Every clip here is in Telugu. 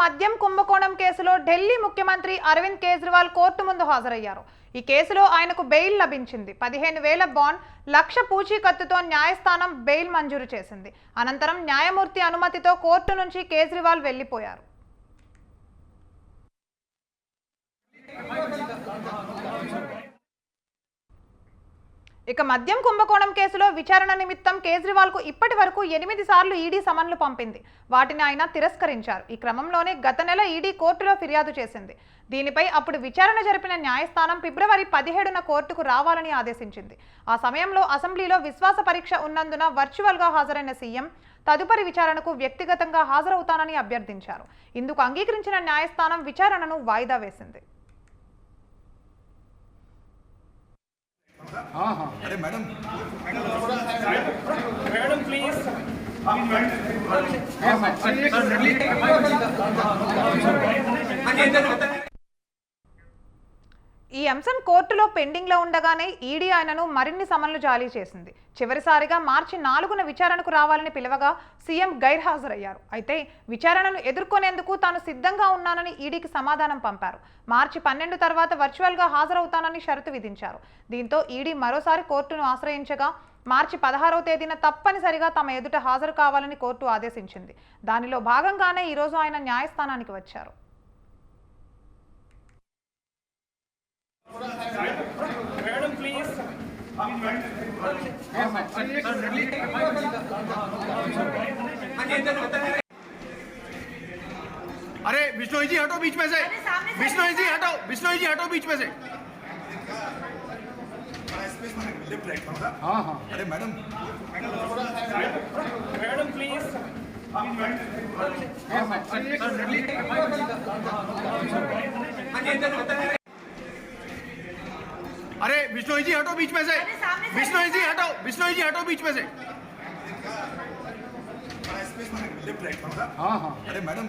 మద్యం కుంభకోణం కేసులో ఢిల్లీ ముఖ్యమంత్రి అరవింద్ కేజ్రీవాల్ కోర్టు ముందు హాజరయ్యారు. ఈ కేసులో ఆయనకు బెయిల్ లభించింది. పదిహేను వేల బాండ్ లక్ష పూచీకత్తుతో న్యాయస్థానం బెయిల్ మంజూరు చేసింది. అనంతరం న్యాయమూర్తి అనుమతితో కోర్టు నుంచి కేజ్రీవాల్ వెళ్ళిపోయారు ఇక మద్యం కుంభకోణం కేసులో విచారణ నిమిత్తం కేజ్రీవాల్కు ఇప్పటి వరకు ఎనిమిది సార్లు ఈడీ సమన్లు పంపింది. వాటిని ఆయన తిరస్కరించారు. ఈ క్రమంలోనే గత నెల ఈడీ కోర్టులో ఫిర్యాదు చేసింది. దీనిపై అప్పుడు విచారణ జరిపిన న్యాయస్థానం ఫిబ్రవరి పదిహేడున కోర్టుకు రావాలని ఆదేశించింది. ఆ సమయంలో అసెంబ్లీలో విశ్వాస పరీక్ష ఉన్నందున వర్చువల్గా హాజరైన సీఎం తదుపరి విచారణకు వ్యక్తిగతంగా హాజరవుతానని అభ్యర్థించారు. ఇందుకు అంగీకరించిన న్యాయస్థానం విచారణను వాయిదా వేసింది. हाँ हाँ अरे मैडम मैडम प्लीज़ हाँ हाँ ఈ అంశం కోర్టులో పెండింగ్లో ఉండగానే ఈడీ ఆయనను మరిన్ని సమన్లు జారీ చేసింది. చివరిసారిగా మార్చి నాలుగున విచారణకు రావాలని పిలవగా సీఎం గైర్హాజరయ్యారు. అయితే విచారణను ఎదుర్కొనేందుకు తాను సిద్ధంగా ఉన్నానని ఈడీకి సమాధానం పంపారు. మార్చి పన్నెండు తర్వాత వర్చువల్గా హాజరవుతానని షరతు విధించారు. దీంతో ఈడీ మరోసారి కోర్టును ఆశ్రయించగా మార్చి పదహారవ తేదీన తప్పనిసరిగా తమ ఎదుట హాజరు కావాలని కోర్టు ఆదేశించింది. దానిలో భాగంగానే ఈరోజు ఆయన న్యాయస్థానానికి వచ్చారు. अरे बिश्नोई जी हटो बीच में से। बिश्नोई जी हटो बिश्नोई जी हटो बीच में से। हाँ हाँ। अरे मैडम। मैडम प्लीज़ हाँ हाँ। अरे बिश्नोई जी हटो बीच में से। बिश्नोई जी हटो। बिश्नोई जी हटो बीच में से। हाँ हाँ। अरे मैडम।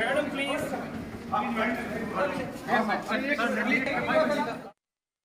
Madam please